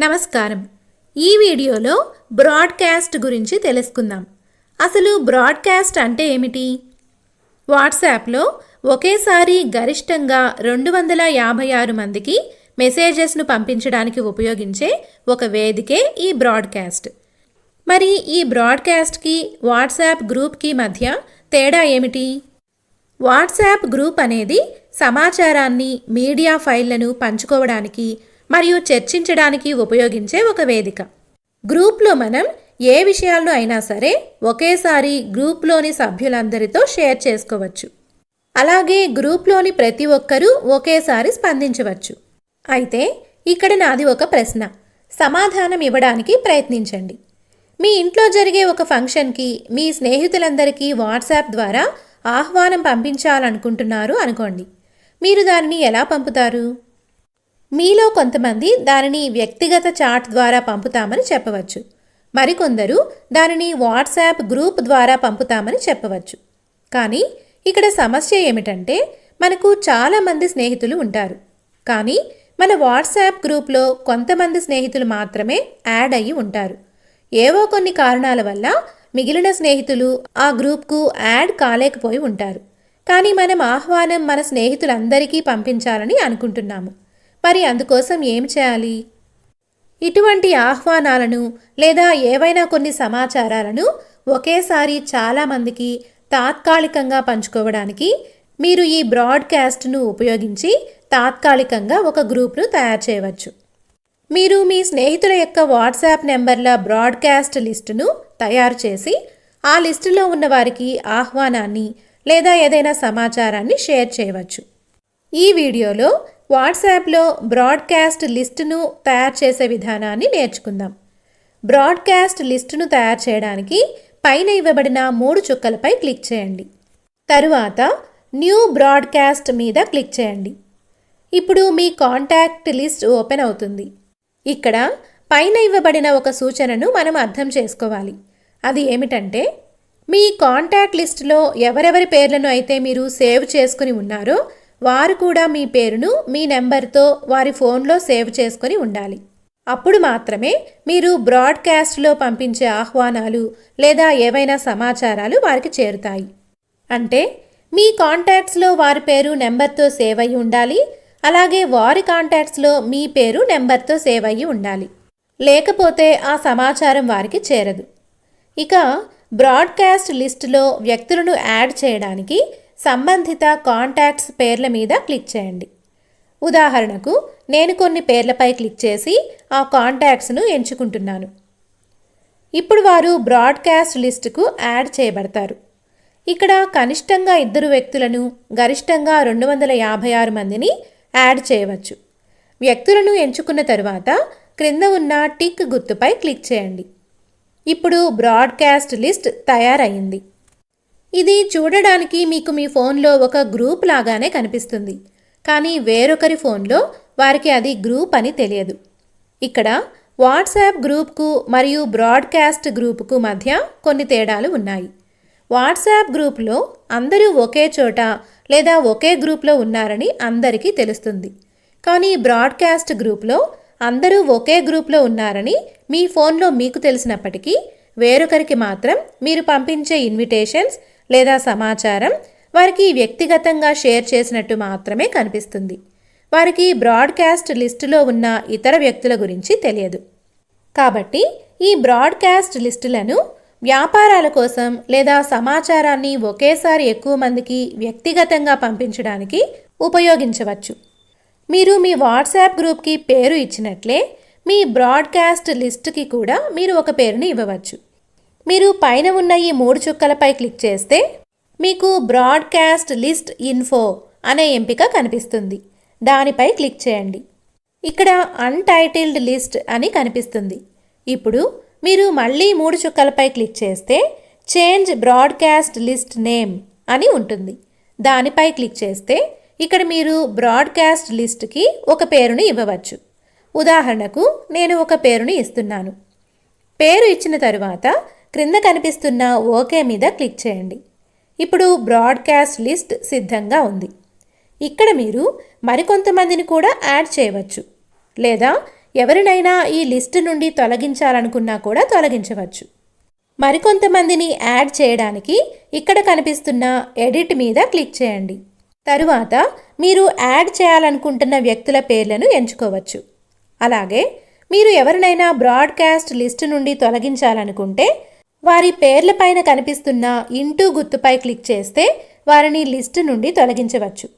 నమస్కారం. ఈ వీడియోలో బ్రాడ్కాస్ట్ గురించి తెలుసుకుందాం. అసలు బ్రాడ్కాస్ట్ అంటే ఏమిటి? వాట్సాప్లో ఒకేసారి గరిష్టంగా రెండు వందల యాభై ఆరు మందికి మెసేజెస్ను పంపించడానికి ఉపయోగించే ఒక వేదికే ఈ బ్రాడ్కాస్ట్. మరి ఈ బ్రాడ్కాస్ట్కి వాట్సాప్ గ్రూప్కి మధ్య తేడా ఏమిటి? వాట్సాప్ గ్రూప్ అనేది సమాచారాన్ని మీడియా ఫైళ్ళను పంచుకోవడానికి మరియు చర్చించడానికి ఉపయోగించే ఒక వేదిక. గ్రూప్లో మనం ఏ విషయాలను అయినా సరే ఒకేసారి గ్రూప్లోని సభ్యులందరితో షేర్ చేసుకోవచ్చు. అలాగే గ్రూప్లోని ప్రతి ఒక్కరూ ఒకేసారి స్పందించవచ్చు. అయితే ఇక్కడ నాది ఒక ప్రశ్న. సమాధానం ఇవ్వడానికి ప్రయత్నించండి. మీ ఇంట్లో జరిగే ఒక ఫంక్షన్కి మీ స్నేహితులందరికీ వాట్సాప్ ద్వారా ఆహ్వానం పంపించాలనుకుంటున్నారు అనుకోండి. మీరు దానిని ఎలా పంపుతారు? మీలో కొంతమంది దానిని వ్యక్తిగత చాట్ ద్వారా పంపుతామని చెప్పవచ్చు. మరికొందరు దానిని వాట్సాప్ గ్రూప్ ద్వారా పంపుతామని చెప్పవచ్చు. కానీ ఇక్కడ సమస్య ఏమిటంటే మనకు చాలామంది స్నేహితులు ఉంటారు. కానీ మన వాట్సాప్ గ్రూప్లో కొంతమంది స్నేహితులు మాత్రమే యాడ్ అయ్యి ఉంటారు. ఏవో కొన్ని కారణాల వల్ల మిగిలిన స్నేహితులు ఆ గ్రూప్కు యాడ్ కాలేకపోయి ఉంటారు. కానీ మనం ఆహ్వానం మన స్నేహితులందరికీ పంపించాలని అనుకుంటున్నాము. మరి అందుకోసం ఏం చేయాలి? ఇటువంటి ఆహ్వానాలను లేదా ఏవైనా కొన్ని సమాచారాలను ఒకేసారి చాలామందికి తాత్కాలికంగా పంచుకోవడానికి మీరు ఈ బ్రాడ్కాస్ట్ను ఉపయోగించి తాత్కాలికంగా ఒక గ్రూప్ను తయారు చేయవచ్చు. మీరు మీ స్నేహితుల యొక్క వాట్సాప్ నెంబర్ల బ్రాడ్కాస్ట్ లిస్టును తయారు చేసి ఆ లిస్టులో ఉన్న వారికి ఆహ్వానాన్ని లేదా ఏదైనా సమాచారాన్ని షేర్ చేయవచ్చు. ఈ వీడియోలో వాట్సాప్లో బ్రాడ్కాస్ట్ లిస్టును తయారు చేసే విధానాన్ని నేర్చుకుందాం. బ్రాడ్కాస్ట్ లిస్టును తయారు చేయడానికి పైన ఇవ్వబడిన మూడు చుక్కలపై క్లిక్ చేయండి. తరువాత న్యూ బ్రాడ్కాస్ట్ మీద క్లిక్ చేయండి. ఇప్పుడు మీ కాంటాక్ట్ లిస్ట్ ఓపెన్ అవుతుంది. ఇక్కడ పైన ఇవ్వబడిన ఒక సూచనను మనం అర్థం చేసుకోవాలి. అది ఏమిటంటే మీ కాంటాక్ట్ లిస్టులో ఎవరెవరి పేర్లను అయితే మీరు సేవ్ చేసుకుని ఉన్నారో వారు కూడా మీ పేరును మీ నెంబర్తో వారి ఫోన్లో సేవ్ చేసుకొని ఉండాలి. అప్పుడు మాత్రమే మీరు బ్రాడ్కాస్ట్లో పంపించే ఆహ్వానాలు లేదా ఏవైనా సమాచారాలు వారికి చేరుతాయి. అంటే మీ కాంటాక్ట్స్లో వారి పేరు నెంబర్తో సేవ్ అయ్యి ఉండాలి. అలాగే వారి కాంటాక్ట్స్లో మీ పేరు నెంబర్తో సేవ్ అయ్యి ఉండాలి. లేకపోతే ఆ సమాచారం వారికి చేరదు. ఇక బ్రాడ్కాస్ట్ లిస్టులో వ్యక్తులను యాడ్ చేయడానికి సంబంధిత కాంటాక్ట్స్ పేర్ల మీద క్లిక్ చేయండి. ఉదాహరణకు నేను కొన్ని పేర్లపై క్లిక్ చేసి ఆ కాంటాక్ట్స్ను ఎంచుకుంటున్నాను. ఇప్పుడు వారు బ్రాడ్కాస్ట్ లిస్టుకు యాడ్ చేయబడతారు. ఇక్కడ కనిష్టంగా ఇద్దరు వ్యక్తులను గరిష్టంగా రెండు వందల యాభై ఆరు మందిని యాడ్ చేయవచ్చు. వ్యక్తులను ఎంచుకున్న తరువాత క్రింద ఉన్న టిక్ గుర్తుపై క్లిక్ చేయండి. ఇప్పుడు బ్రాడ్కాస్ట్ లిస్ట్ తయారయ్యింది ఇది చూడడానికి మీకు మీ ఫోన్లో ఒక గ్రూప్ లాగానే కనిపిస్తుంది. కానీ వేరొకరి ఫోన్లో వారికి అది గ్రూప్ అని తెలియదు. ఇక్కడ వాట్సాప్ గ్రూప్కు మరియు బ్రాడ్కాస్ట్ గ్రూపుకు మధ్య కొన్ని తేడాలు ఉన్నాయి. వాట్సాప్ గ్రూప్లో అందరూ ఒకే చోట లేదా ఒకే గ్రూప్లో ఉన్నారని అందరికీ తెలుస్తుంది. కానీ బ్రాడ్కాస్ట్ గ్రూప్లో అందరూ ఒకే గ్రూప్లో ఉన్నారని మీ ఫోన్లో మీకు తెలిసినప్పటికీ వేరొకరికి మాత్రం మీరు పంపించే ఇన్విటేషన్స్ లేదా సమాచారం వారికి వ్యక్తిగతంగా షేర్ చేసినట్టు మాత్రమే కనిపిస్తుంది. వారికి బ్రాడ్కాస్ట్ లిస్టులో ఉన్న ఇతర వ్యక్తుల గురించి తెలియదు. కాబట్టి ఈ బ్రాడ్కాస్ట్ లిస్టులను వ్యాపారాల కోసం లేదా సమాచారాన్ని ఒకేసారి ఎక్కువ మందికి వ్యక్తిగతంగా పంపించడానికి ఉపయోగించవచ్చు. మీరు మీ వాట్సాప్ గ్రూప్కి పేరు ఇచ్చినట్లే మీ బ్రాడ్కాస్ట్ లిస్ట్కి కూడా మీరు ఒక పేరుని ఇవ్వవచ్చు. మీరు పైన ఉన్న ఈ మూడు చుక్కలపై క్లిక్ చేస్తే మీకు బ్రాడ్కాస్ట్ లిస్ట్ ఇన్ఫో అనే ఎంపిక కనిపిస్తుంది. దానిపై క్లిక్ చేయండి. ఇక్కడ అన్టైటిల్డ్ లిస్ట్ అని కనిపిస్తుంది. ఇప్పుడు మీరు మళ్ళీ మూడు చుక్కలపై క్లిక్ చేస్తే చేంజ్ బ్రాడ్కాస్ట్ లిస్ట్ నేమ్ అని ఉంటుంది. దానిపై క్లిక్ చేస్తే ఇక్కడ మీరు బ్రాడ్కాస్ట్ లిస్ట్కి ఒక పేరుని ఇవ్వవచ్చు. ఉదాహరణకు నేను ఒక పేరుని ఇస్తున్నాను. పేరు ఇచ్చిన తరువాత క్రింద కనిపిస్తున్న ఓకే మీద క్లిక్ చేయండి. ఇప్పుడు బ్రాడ్కాస్ట్ లిస్ట్ సిద్ధంగా ఉంది. ఇక్కడ మీరు మరికొంతమందిని కూడా యాడ్ చేయవచ్చు. లేదా ఎవరినైనా ఈ లిస్ట్ నుండి తొలగించాలనుకున్నా కూడా తొలగించవచ్చు. మరికొంతమందిని యాడ్ చేయడానికి ఇక్కడ కనిపిస్తున్న ఎడిట్ మీద క్లిక్ చేయండి. తరువాత మీరు యాడ్ చేయాలనుకుంటున్న వ్యక్తుల పేర్లను ఎంచుకోవచ్చు. అలాగే మీరు ఎవరినైనా బ్రాడ్కాస్ట్ లిస్ట్ నుండి తొలగించాలనుకుంటే వారి పేర్ల పైన కనిపిస్తున్న ఇంటూ గుర్తుపై క్లిక్ చేస్తే వారిని లిస్ట్ నుండి తొలగించవచ్చు.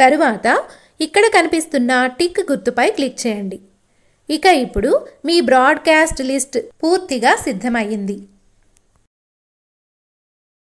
తరువాత ఇక్కడ కనిపిస్తున్న టిక్ గుర్తుపై క్లిక్ చేయండి. ఇక ఇప్పుడు మీ బ్రాడ్కాస్ట్ లిస్ట్ పూర్తిగా సిద్ధమయ్యింది.